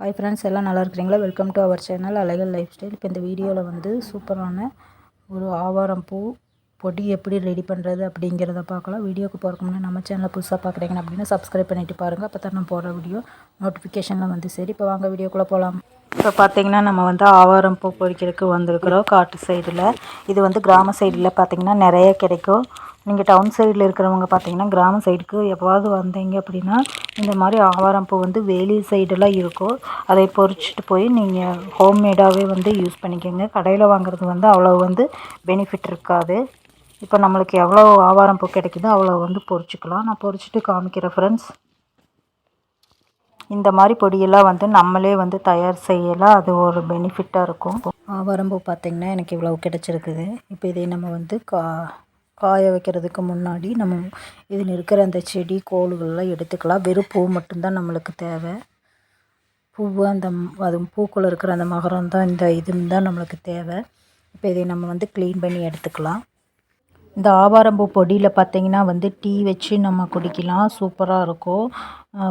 Hi friends எல்லாம் நல்லா இருக்கிறீங்களா? வெல்கம் டு அவர் சேனல் அலைகள் லைஃப் ஸ்டைல் இப்போ இந்த வீடியோவில் வந்து சூப்பரான ஒரு ஆவாரம் பூ பொடி எப்படி ரெடி பண்ணுறது அப்படிங்கிறத பார்க்கலாம். வீடியோக்கு போகிறக்கு முன்னாடி நம்ம சேனலை புதுசாக பார்க்குறீங்க அப்படின்னா சப்ஸ்கிரைப் பண்ணிவிட்டு பாருங்கள் அப்போ தான் நான் போகிற வீடியோ நோட்டிஃபிகேஷனில் வந்து சரி இப்போ வாங்க வீடியோக்குள்ளே போகலாம் இப்போ பார்த்தீங்கன்னா நம்ம வந்து ஆவாரம் பூ பொறிக்கிறதுக்கு வந்திருக்கிறோம். காட்டு சைடில் இது வந்து கிராம சைடில் பார்த்திங்கன்னா நிறைய கிடைக்கும். நீங்கள் டவுன் சைடில் இருக்கிறவங்க பார்த்தீங்கன்னா கிராம சைடுக்கு எப்போவாவது வந்தீங்க அப்படின்னா இந்த மாதிரி ஆவாரம் பூ வந்து வேலி சைடெல்லாம் இருக்கும். அதை பொறிச்சிட்டு போய் நீங்கள் ஹோம்மேடாகவே வந்து யூஸ் பண்ணிக்கோங்க. கடையில் வாங்குறது வந்து அவ்வளோ வந்து பெனிஃபிட் இருக்காது. இப்போ நம்மளுக்கு எவ்வளோ ஆவாரம் பூ கிடைக்குதோ அவ்வளோ வந்து பொறிச்சிக்கலாம். நான் பொறிச்சிட்டு காமிக்கிறேன் ஃப்ரெண்ட்ஸ் இந்த மாதிரி பொடியெல்லாம் வந்து நம்மளே வந்து தயார் செய்யலாம். அது ஒரு பெனிஃபிட்டாக இருக்கும். ஆவாரம்பூ பார்த்திங்கன்னா எனக்கு இவ்வளோ கிடச்சிருக்குது. இப்போ இதை நம்ம வந்து கா காய வைக்கிறதுக்கு முன்னாடி நம்ம இதில் இருக்கிற அந்த செடி கோல்கள்லாம் எடுத்துக்கலாம். வெறும் பூ மட்டும்தான் நம்மளுக்கு தேவை. பூவு அந்த அது பூக்குள்ளே இருக்கிற அந்த மகரம் தான் இந்த இது தான் நம்மளுக்கு தேவை. இப்போ இதை நம்ம வந்து க்ளீன் பண்ணி எடுத்துக்கலாம். இந்த ஆவாரம்பூ பொடியில் பார்த்திங்கன்னா வந்து டீ வச்சு நம்ம குடிக்கலாம். சூப்பராக இருக்கும்.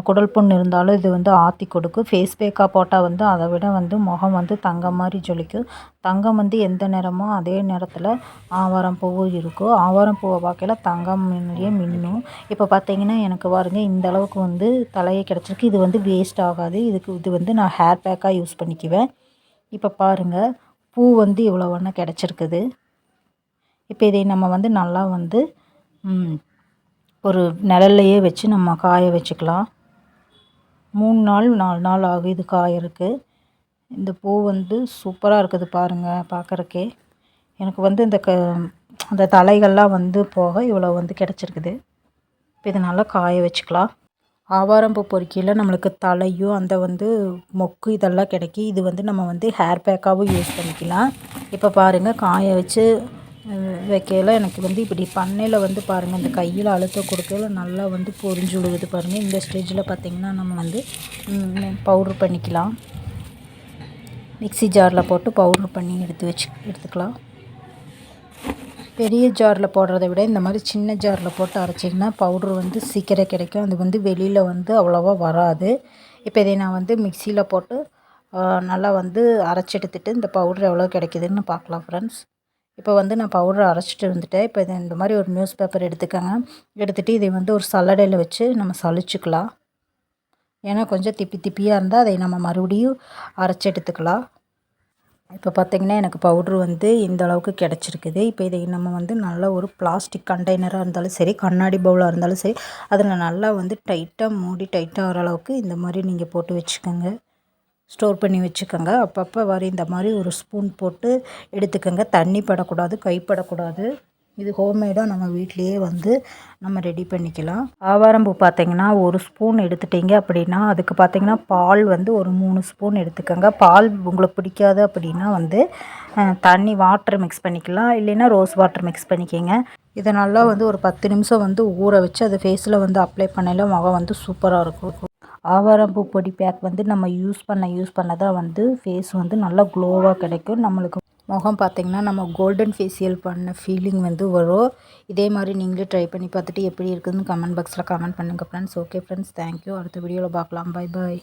குடல் புண் இருந்தாலும் இது வந்து ஆற்றி கொடுக்கும். ஃபேஸ் பேக்காக போட்டால் வந்து அதை விட வந்து முகம் வந்து தங்கம் மாதிரி ஜொலிக்கும். தங்கம் வந்து எந்த நேரமோ அதே நேரத்தில் ஆவாரம் பூவும் இருக்கும். ஆவாரம் பூவை பார்க்கல தங்கம் முன்னாடியே மின்னும். இப்போ பார்த்தீங்கன்னா எனக்கு பாருங்க இந்த அளவுக்கு வந்து தலையை கிடச்சிருக்கு. இது வந்து வேஸ்ட் ஆகாது. இதுக்கு இது வந்து நான் ஹேர் பேக்காக யூஸ் பண்ணிக்குவேன். இப்போ பாருங்கள் பூ வந்து இவ்வளோ ஒன்றா கிடச்சிருக்குது. இப்போ இதை நம்ம வந்து நல்லா வந்து ஒரு நிழல்லையே வச்சு நம்ம காய வச்சுக்கலாம். மூணு நாள் நாலு நாள் ஆகும் இது காயறதுக்கு. இந்த பூ வந்து சூப்பராக இருக்குது பாருங்கள் பார்க்குறக்கே. எனக்கு வந்து இந்த க அந்த தலைகள்லாம் வந்து போக இவ்வளோ வந்து கிடச்சிருக்குது. இப்போ இதை நல்லா காய வச்சுக்கலாம். ஆவாரம்பூ பொறுக்கையில் நம்மளுக்கு தலையும் அந்த வந்து மொக்கு இதெல்லாம் கிடைக்கி இது வந்து நம்ம வந்து ஹேர் பேக்காகவும் யூஸ் பண்ணிக்கலாம். இப்போ பாருங்கள் காய வச்சு வைக்கையில் எனக்கு வந்து இப்படி பண்ணையில் வந்து பாருங்கள் இந்த கையில் அழுத்த கொடுக்கையில் நல்லா வந்து பொரிஞ்சு விழுகுது பாருங்கள் இந்த ஸ்டேஜில் பார்த்திங்கன்னா நம்ம வந்து பவுட்ரு பண்ணிக்கலாம். மிக்சி ஜாரில் போட்டு பவுட்ரு பண்ணி எடுத்து வச்சு எடுத்துக்கலாம். பெரிய ஜாரில் போடுறத விட இந்த மாதிரி சின்ன ஜாரில் போட்டு அரைச்சிங்கன்னா பவுட்ரு வந்து சீக்கிரம் கிடைக்கும். அது வந்து வெளியில் வந்து அவ்வளோவா வராது. இப்போ இதை நான் வந்து மிக்சியில் போட்டு நல்லா வந்து அரைச்சி எடுத்துகிட்டு இந்த பவுட்ரு எவ்வளோ கிடைக்குதுன்னு பார்க்கலாம் ஃப்ரெண்ட்ஸ் இப்போ வந்து நான் பவுடரை அரைச்சிட்டு வந்துட்டேன் இப்போ இதை இந்த மாதிரி ஒரு நியூஸ் பேப்பர் எடுத்துக்கோங்க. எடுத்துகிட்டு இதை வந்து ஒரு சல்லடையில் வச்சு நம்ம சளிச்சுக்கலாம். ஏன்னா கொஞ்சம் திப்பி திப்பியாக இருந்தால் அதை நம்ம மறுபடியும் அரைச்சி எடுத்துக்கலாம். இப்போ பார்த்திங்கன்னா எனக்கு பவுட்ரு வந்து இந்த அளவுக்கு கிடச்சிருக்குது. இப்போ இதை நம்ம வந்து நல்ல ஒரு பிளாஸ்டிக் கண்டெய்னராக இருந்தாலும் சரி கண்ணாடி பவுலாக இருந்தாலும் சரி அதில் நல்லா வந்து டைட்டாக மூடி டைட்டாக வர அளவுக்கு இந்த மாதிரி நீங்கள் போட்டு வச்சுக்கோங்க. ஸ்டோர் பண்ணி வச்சுக்கோங்க. அப்பப்போ வர இந்த மாதிரி ஒரு ஸ்பூன் போட்டு எடுத்துக்கோங்க. தண்ணி படக்கூடாது கைப்படக்கூடாது இது ஹோம்மேடாக நம்ம வீட்லேயே வந்து நம்ம ரெடி பண்ணிக்கலாம். ஆவாரம்பூ பார்த்திங்கன்னா ஒரு ஸ்பூன் எடுத்துட்டிங்க அப்படின்னா அதுக்கு பார்த்திங்கன்னா பால் வந்து ஒரு மூணு ஸ்பூன் எடுத்துக்கோங்க. பால் உங்களுக்கு பிடிக்காது அப்படின்னா வந்து தண்ணி வாட்டர் மிக்ஸ் பண்ணிக்கலாம். இல்லைன்னா ரோஸ் வாட்டர் மிக்ஸ் பண்ணிக்கோங்க. இதை நல்லா வந்து ஒரு பத்து நிமிஷம் வந்து ஊற வச்சு அதை ஃபேஸில் வந்து அப்ளை பண்ணல முகம் வந்து சூப்பராக இருக்கும். ஆவாரம்பூ பொடி பேக் வந்து நம்ம யூஸ் பண்ண யூஸ் பண்ண தான் வந்து ஃபேஸ் வந்து நல்லா க்ளோவாக கிடைக்கும். நம்மளுக்கு முகம் பார்த்திங்கன்னா நம்ம கோல்டன் ஃபேஷியல் பண்ண ஃபீலிங் வந்து வரும். இதே மாதிரி நீங்களே ட்ரை பண்ணி பார்த்துட்டு எப்படி இருக்குதுன்னு கமெண்ட் பாக்ஸில் கமெண்ட் பண்ணுங்கள் ஃப்ரெண்ட்ஸ் ஓகே ஃப்ரெண்ட்ஸ் தேங்க்யூ அடுத்த வீடியோவில் பார்க்கலாம். Bye bye